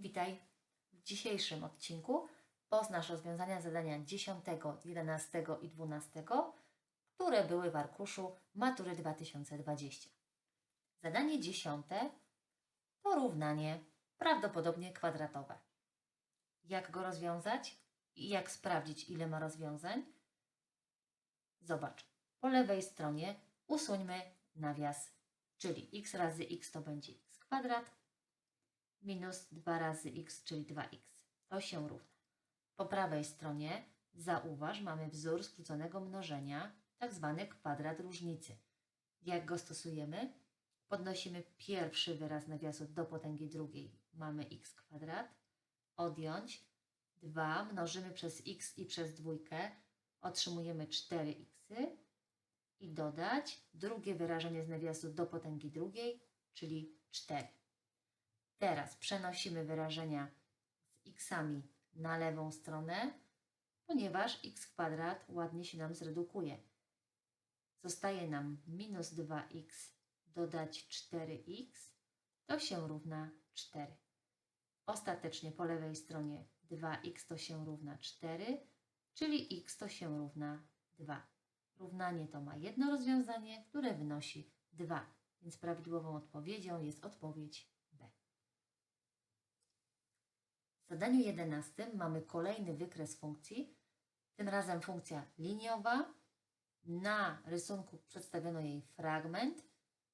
Witaj. W dzisiejszym odcinku poznasz rozwiązania zadania 10, 11 i 12, które były w arkuszu Matury 2020. Zadanie 10 to równanie prawdopodobnie kwadratowe. Jak go rozwiązać i jak sprawdzić, ile ma rozwiązań? Zobacz. Po lewej stronie usuńmy nawias, czyli x razy x to będzie x kwadrat, minus 2 razy x, czyli 2x. To się równa. Po prawej stronie zauważ, mamy wzór skróconego mnożenia, tak zwany kwadrat różnicy. Jak go stosujemy? Podnosimy pierwszy wyraz nawiasu do potęgi drugiej. Mamy x kwadrat. Odjąć 2 mnożymy przez x i przez dwójkę. Otrzymujemy 4x. I dodać drugie wyrażenie z nawiasu do potęgi drugiej, czyli 4. Teraz przenosimy wyrażenia z xami na lewą stronę, ponieważ x kwadrat ładnie się nam zredukuje. Zostaje nam minus 2x dodać 4x, to się równa 4. Ostatecznie po lewej stronie 2x to się równa 4, czyli x to się równa 2. Równanie to ma jedno rozwiązanie, które wynosi 2, więc prawidłową odpowiedzią jest odpowiedź B. W zadaniu 11 mamy kolejny wykres funkcji, tym razem funkcja liniowa. Na rysunku przedstawiono jej fragment.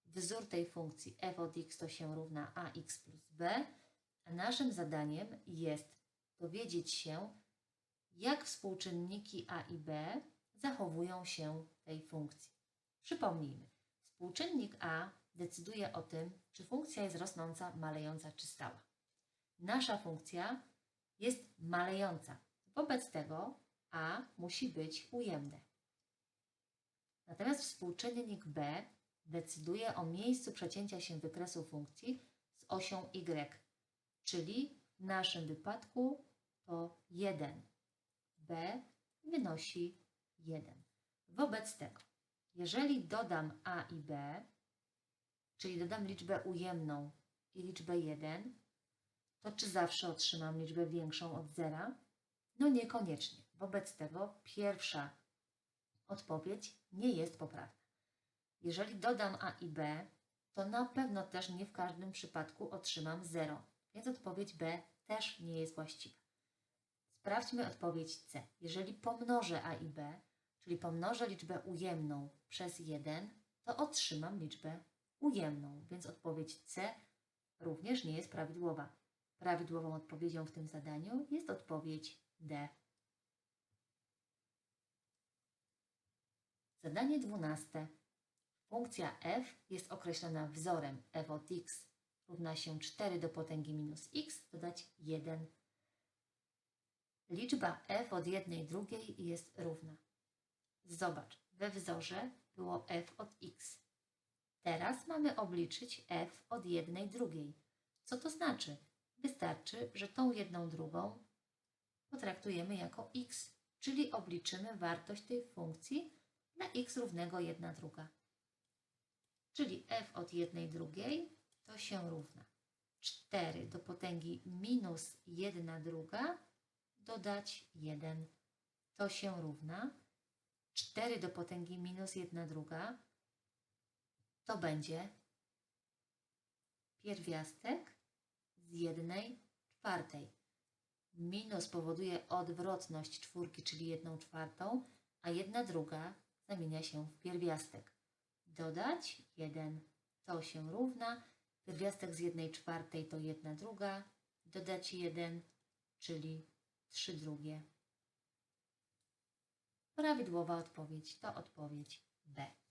Wzór tej funkcji f od x to się równa ax plus b, a naszym zadaniem jest dowiedzieć się, jak współczynniki a i b zachowują się tej funkcji. Przypomnijmy, współczynnik a decyduje o tym, czy funkcja jest rosnąca, malejąca czy stała. Nasza funkcja jest malejąca. Wobec tego a musi być ujemne. Natomiast współczynnik b decyduje o miejscu przecięcia się wykresu funkcji z osią y, czyli w naszym wypadku to 1. b wynosi 1. Wobec tego, jeżeli dodam a i b, czyli dodam liczbę ujemną i liczbę 1, to czy zawsze otrzymam liczbę większą od zera? No niekoniecznie. Wobec tego pierwsza odpowiedź nie jest poprawna. Jeżeli dodam a i b, to na pewno też nie w każdym przypadku otrzymam 0, więc odpowiedź b też nie jest właściwa. Sprawdźmy odpowiedź c. Jeżeli pomnożę a i b, czyli pomnożę liczbę ujemną przez 1, to otrzymam liczbę ujemną, więc odpowiedź c również nie jest prawidłowa. Prawidłową odpowiedzią w tym zadaniu jest odpowiedź D. Zadanie 12. Funkcja f jest określona wzorem f od x równa się 4 do potęgi minus x dodać 1. Liczba f od jednej drugiej jest równa. Zobacz, we wzorze było f od x. Teraz mamy obliczyć f od jednej drugiej. Co to znaczy? Wystarczy, że tą jedną drugą potraktujemy jako x, czyli obliczymy wartość tej funkcji na x równego 1 druga. Czyli f od jednej drugiej to się równa 4 do potęgi minus 1 druga dodać 1. To się równa 4 do potęgi minus 1 druga to będzie pierwiastek z jednej czwartej. Minus powoduje odwrotność czwórki, czyli jedną czwartą, a jedna druga zamienia się w pierwiastek. Dodać 1 to się równa. Pierwiastek z jednej czwartej to jedna druga. Dodać 1, czyli 3 drugie. Prawidłowa odpowiedź to odpowiedź B.